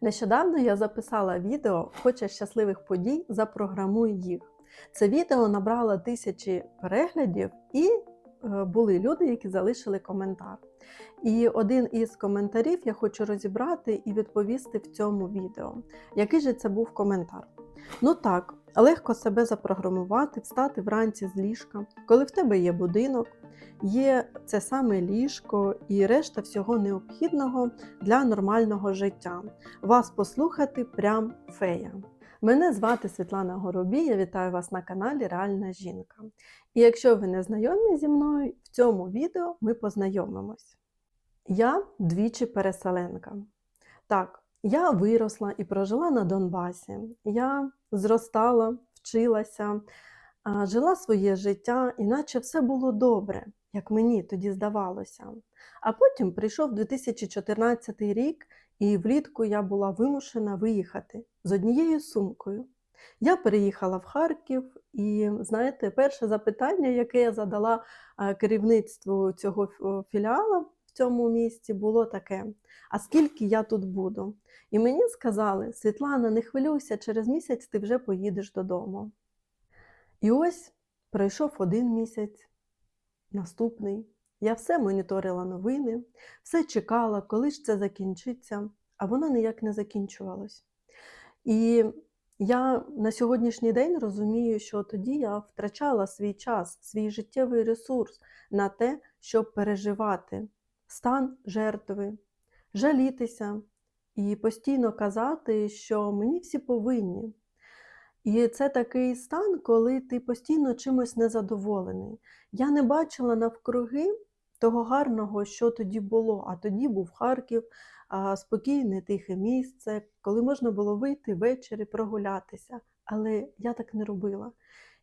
Нещодавно я записала відео Хочеш щасливих подій, запрограмуй їх. Це відео набрало тисячі переглядів, і е, були люди, які залишили коментар. І один із коментарів я хочу розібрати і відповісти в цьому відео. Який же це був коментар? Ну так, легко себе запрограмувати, встати вранці з ліжка, коли в тебе є будинок, є це саме ліжко і решта всього необхідного для нормального життя. Вас послухати прям фея. Мене звати Світлана Горобій, я вітаю вас на каналі Реальна жінка. І якщо ви не знайомі зі мною, в цьому відео ми познайомимось. Я двічі переселенка. Так, я виросла і прожила на Донбасі. Я зростала, вчилася, жила своє життя, іначе все було добре, як мені тоді здавалося. А потім прийшов 2014 рік, і влітку я була вимушена виїхати з однією сумкою. Я переїхала в Харків, і знаєте, перше запитання, яке я задала керівництву цього ф- філіала в цьому місті, було таке: а скільки я тут буду? І мені сказали: Світлана, не хвилюйся, через місяць ти вже поїдеш додому. І ось пройшов один місяць, наступний. Я все моніторила новини, все чекала, коли ж це закінчиться, а воно ніяк не закінчувалось. І я на сьогоднішній день розумію, що тоді я втрачала свій час, свій життєвий ресурс на те, щоб переживати стан жертви, жалітися і постійно казати, що мені всі повинні. І це такий стан, коли ти постійно чимось незадоволений. Я не бачила навкруги того гарного, що тоді було. А тоді був Харків, спокійне, тихе місце, коли можна було вийти ввечері прогулятися. Але я так не робила.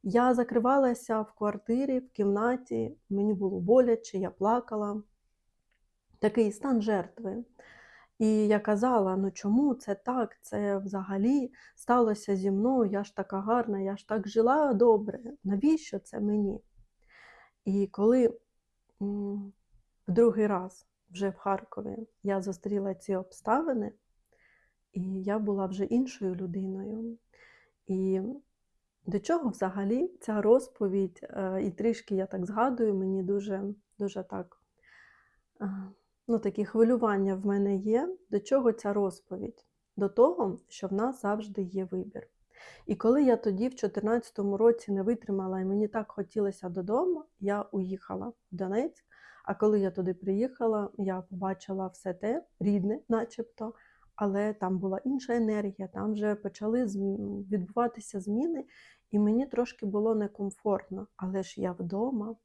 Я закривалася в квартирі, в кімнаті, мені було боляче, я плакала. Такий стан жертви. І я казала: ну чому це так? Це взагалі сталося зі мною, я ж така гарна, я ж так жила добре. Навіщо це мені? І коли в другий раз вже в Харкові я зустріла ці обставини, і я була вже іншою людиною. І до чого взагалі ця розповідь, е, і трішки я так згадую, мені дуже, дуже так, е, ну, такі хвилювання в мене є. До чого ця розповідь? До того, що в нас завжди є вибір. І коли я тоді, в 2014 році, не витримала і мені так хотілося додому, я уїхала в Донецьк. А коли я туди приїхала, я побачила все те рідне, начебто, але там була інша енергія, там вже почали відбуватися зміни, і мені трошки було некомфортно. Але ж я вдома.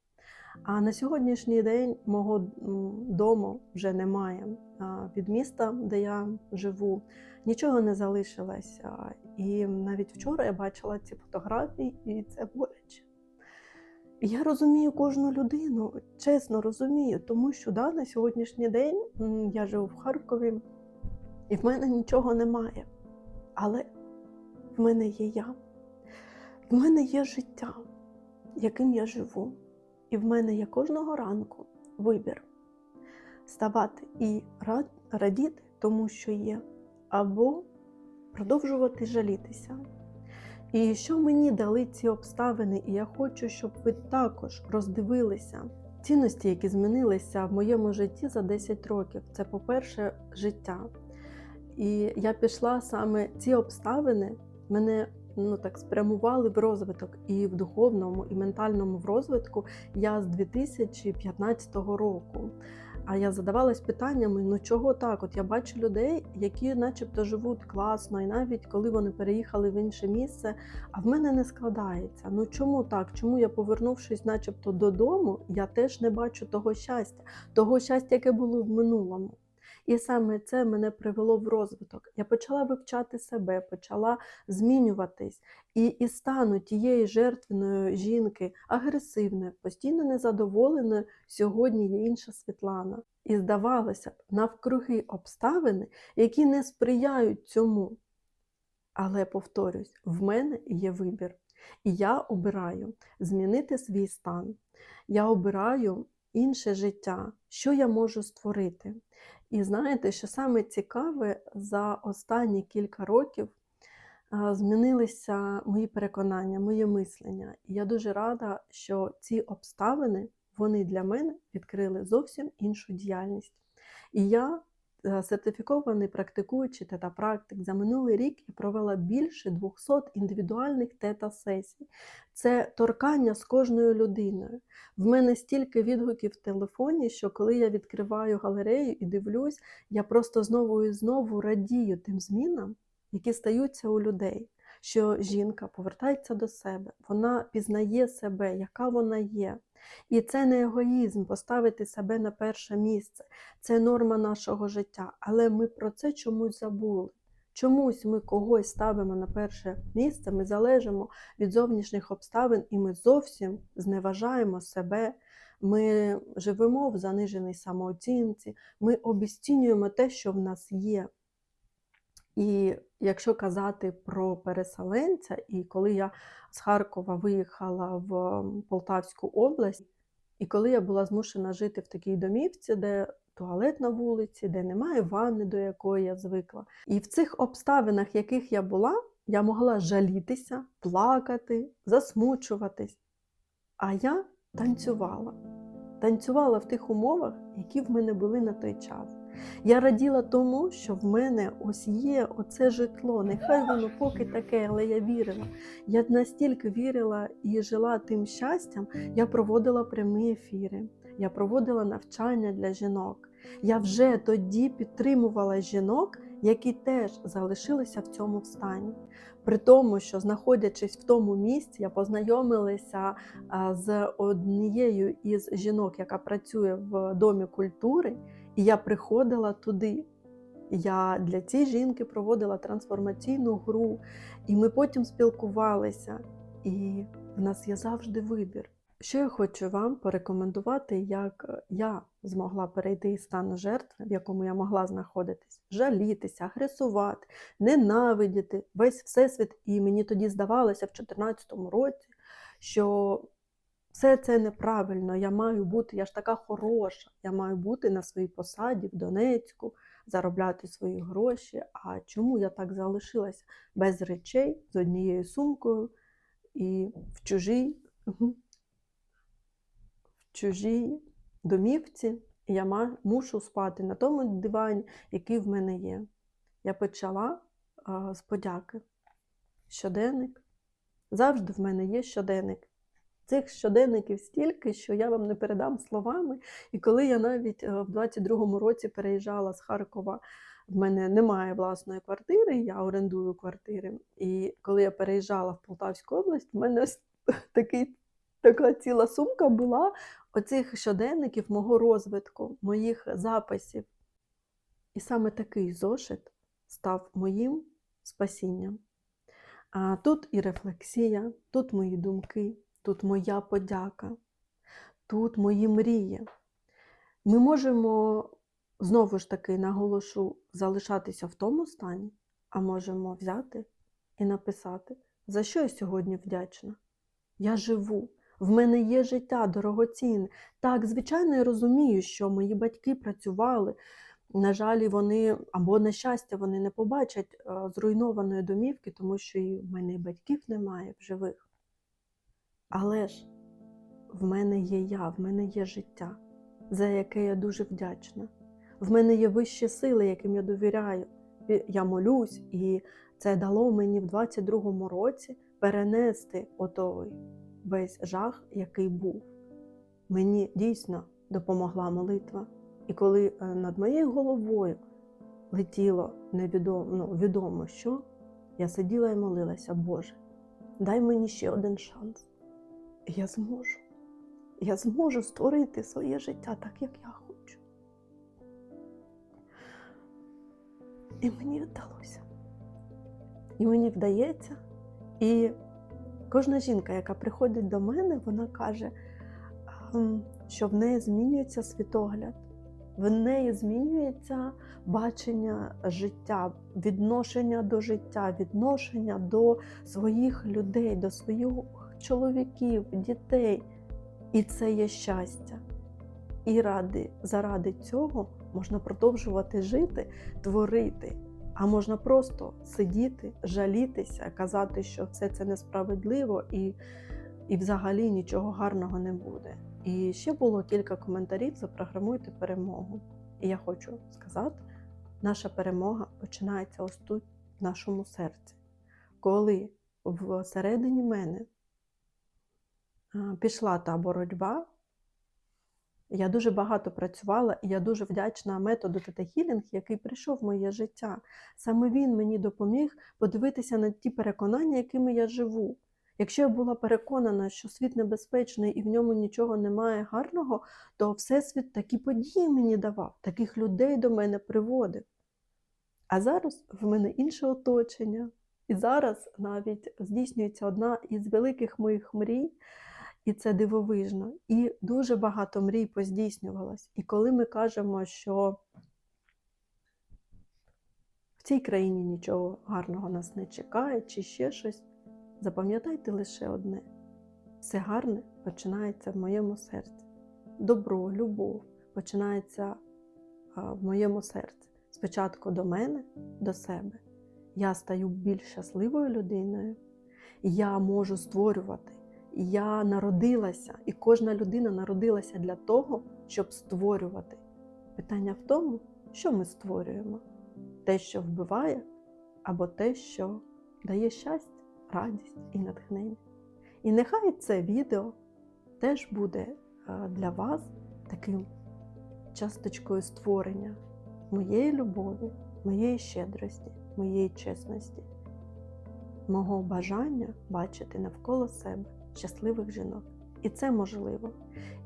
А на сьогоднішній день мого дому вже немає. Від міста, де я живу, нічого не залишилося. І навіть вчора я бачила ці фотографії, і це боляче. Я розумію кожну людину, чесно розумію, тому що да, на сьогоднішній день я живу в Харкові, і в мене нічого немає. Але в мене є я, в мене є життя, яким я живу. І в мене є кожного ранку вибір ставати і радіти тому, що є, або продовжувати жалітися. І що мені дали ці обставини, і я хочу, щоб ви також роздивилися цінності, які змінилися в моєму житті за 10 років. Це, по-перше, життя. І я пішла саме ці обставини мене ну так спрямували в розвиток і в духовному, і ментальному в розвитку я з 2015 року. А я задавалась питаннями: ну чого так? От я бачу людей, які, начебто, живуть класно, і навіть коли вони переїхали в інше місце, а в мене не складається. Ну чому так? Чому я, повернувшись, начебто, додому, я теж не бачу того щастя, того щастя, яке було в минулому. І саме це мене привело в розвиток. Я почала вивчати себе, почала змінюватись. І із стану тієї жертвеної жінки, агресивної, постійно незадоволеної, сьогодні є інша Світлана. І здавалося б, навкруги обставини, які не сприяють цьому. Але повторюсь, в мене є вибір. І я обираю змінити свій стан. Я обираю інше життя, що я можу створити. І знаєте, що саме цікаве, за останні кілька років змінилися мої переконання, моє мислення. І я дуже рада, що ці обставини вони для мене відкрили зовсім іншу діяльність. І я, сертифікований практикуючий тета-практик, за минулий рік я провела більше 200 індивідуальних тета-сесій. Це торкання з кожною людиною. В мене стільки відгуків в телефоні, що коли я відкриваю галерею і дивлюсь, я просто знову і знову радію тим змінам, які стаються у людей. Що жінка повертається до себе, вона пізнає себе, яка вона є. І це не егоїзм поставити себе на перше місце, це норма нашого життя. Але ми про це чомусь забули. Чомусь ми когось ставимо на перше місце, ми залежимо від зовнішніх обставин, і ми зовсім зневажаємо себе. Ми живемо в заниженій самооцінці, ми обіцінюємо те, що в нас є. І якщо казати про переселенця, і коли я з Харкова виїхала в Полтавську область, і коли я була змушена жити в такій домівці, де туалет на вулиці, де немає ванни, до якої я звикла. І в цих обставинах, яких я була, я могла жалітися, плакати, засмучуватись. А я танцювала. Танцювала в тих умовах, які в мене були на той час. Я раділа тому, що в мене ось є оце житло. Нехай воно поки таке, але я вірила. Я настільки вірила і жила тим щастям, я проводила прямі ефіри, я проводила навчання для жінок. Я вже тоді підтримувала жінок, які теж залишилися в цьому стані. При тому, що знаходячись в тому місці, я познайомилася з однією із жінок, яка працює в домі культури, і я приходила туди. Я для цієї жінки проводила трансформаційну гру, і ми потім спілкувалися. І в нас є завжди вибір. Що я хочу вам порекомендувати, як я змогла перейти із стану жертви, в якому я могла знаходитись, жалітися, агресувати, ненавидіти весь всесвіт. І мені тоді здавалося в 2014 році, що все це неправильно. Я маю бути, я ж така хороша, я маю бути на своїй посаді в Донецьку, заробляти свої гроші. А чому я так залишилася без речей з однією сумкою і в чужій? в чужій домівці, я мушу спати на тому дивані, який в мене є. Я почала з подяки. Щоденник. Завжди в мене є щоденник. Цих щоденників стільки, що я вам не передам словами. І коли я навіть е, в 22-му році переїжджала з Харкова, в мене немає власної квартири, я орендую квартири. І коли я переїжджала в Полтавську область, в мене такий, така ціла сумка була оцих щоденників мого розвитку, моїх записів. І саме такий зошит став моїм спасінням. А тут і рефлексія, тут мої думки, тут моя подяка, тут мої мрії. Ми можемо, знову ж таки, наголошу, залишатися в тому стані, а можемо взяти і написати, за що я сьогодні вдячна. Я живу, в мене є життя дорогоцінне. Так, звичайно, я розумію, що мої батьки працювали. На жаль, вони або на щастя, вони не побачать е, зруйнованої домівки, тому що і в мене батьків немає в живих. Але ж в мене є я, в мене є життя, за яке я дуже вдячна. В мене є вищі сили, яким я довіряю. Я молюсь, і це дало мені в 22-му році перенести отой весь жах, який був. Мені дійсно допомогла молитва. І коли е, над моєю головою летіло невідомо ну, відомо що, я сиділа і молилася, Боже, дай мені ще один шанс. Я зможу. Я зможу створити своє життя так, як я хочу. І мені вдалося. І мені вдається. І кожна жінка, яка приходить до мене, вона каже, ем, що в неї змінюється світогляд, в неї змінюється бачення життя, відношення до життя, відношення до своїх людей, до своїх чоловіків, дітей. І це є щастя. І ради, заради цього можна продовжувати жити, творити. А можна просто сидіти, жалітися, казати, що все це несправедливо і, і взагалі нічого гарного не буде. І ще було кілька коментарів: запрограмуйте перемогу. І я хочу сказати, наша перемога починається ось тут, в нашому серці. Коли всередині мене пішла та боротьба, я дуже багато працювала, і я дуже вдячна методу Тета Хілінг, який прийшов в моє життя. Саме він мені допоміг подивитися на ті переконання, якими я живу. Якщо я була переконана, що світ небезпечний і в ньому нічого немає гарного, то Всесвіт такі події мені давав, таких людей до мене приводив. А зараз в мене інше оточення. І зараз навіть здійснюється одна із великих моїх мрій, і це дивовижно. І дуже багато мрій поздійснювалось. І коли ми кажемо, що в цій країні нічого гарного нас не чекає, чи ще щось, запам'ятайте лише одне: все гарне починається в моєму серці. Добро, любов починається в моєму серці. Спочатку до мене, до себе. Я стаю більш щасливою людиною, я можу створювати. Я народилася, і кожна людина народилася для того, щоб створювати. Питання в тому, що ми створюємо: те, що вбиває, або те, що дає щастя, радість і натхнення. І нехай це відео теж буде е, для вас таким часточкою створення моєї любові, моєї щедрості, моєї чесності, мого бажання бачити навколо себе щасливих жінок. І це можливо.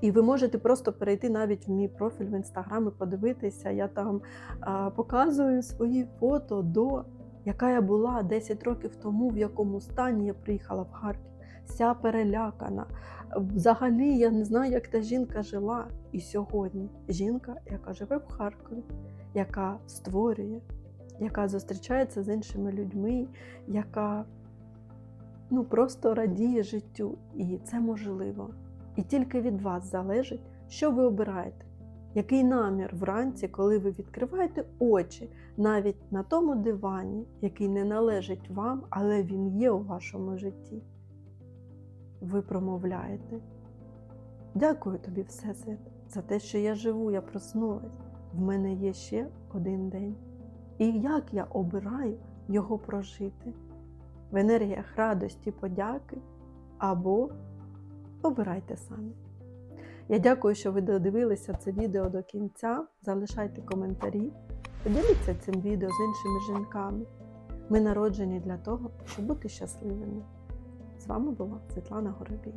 І ви можете просто перейти навіть в мій профіль в інстаграм і подивитися. Я там а, показую свої фото до, яка я була 10 років тому, в якому стані я приїхала в Харків, вся перелякана. Взагалі я не знаю, як та жінка жила. І сьогодні жінка, яка живе в Харкові, яка створює, яка зустрічається з іншими людьми, яка ну, просто радіє життю. І це можливо. І тільки від вас залежить, що ви обираєте. Який намір вранці, коли ви відкриваєте очі навіть на тому дивані, який не належить вам, але він є у вашому житті. Ви промовляєте. Дякую тобі, Всесвіт, за те, що я живу, я проснулась. В мене є ще один день. І як я обираю його прожити? В енергіях радості, подяки або обирайте самі. Я дякую, що ви додивилися це відео до кінця. Залишайте коментарі, поділіться цим відео з іншими жінками. Ми народжені для того, щоб бути щасливими. З вами була Світлана Горобій.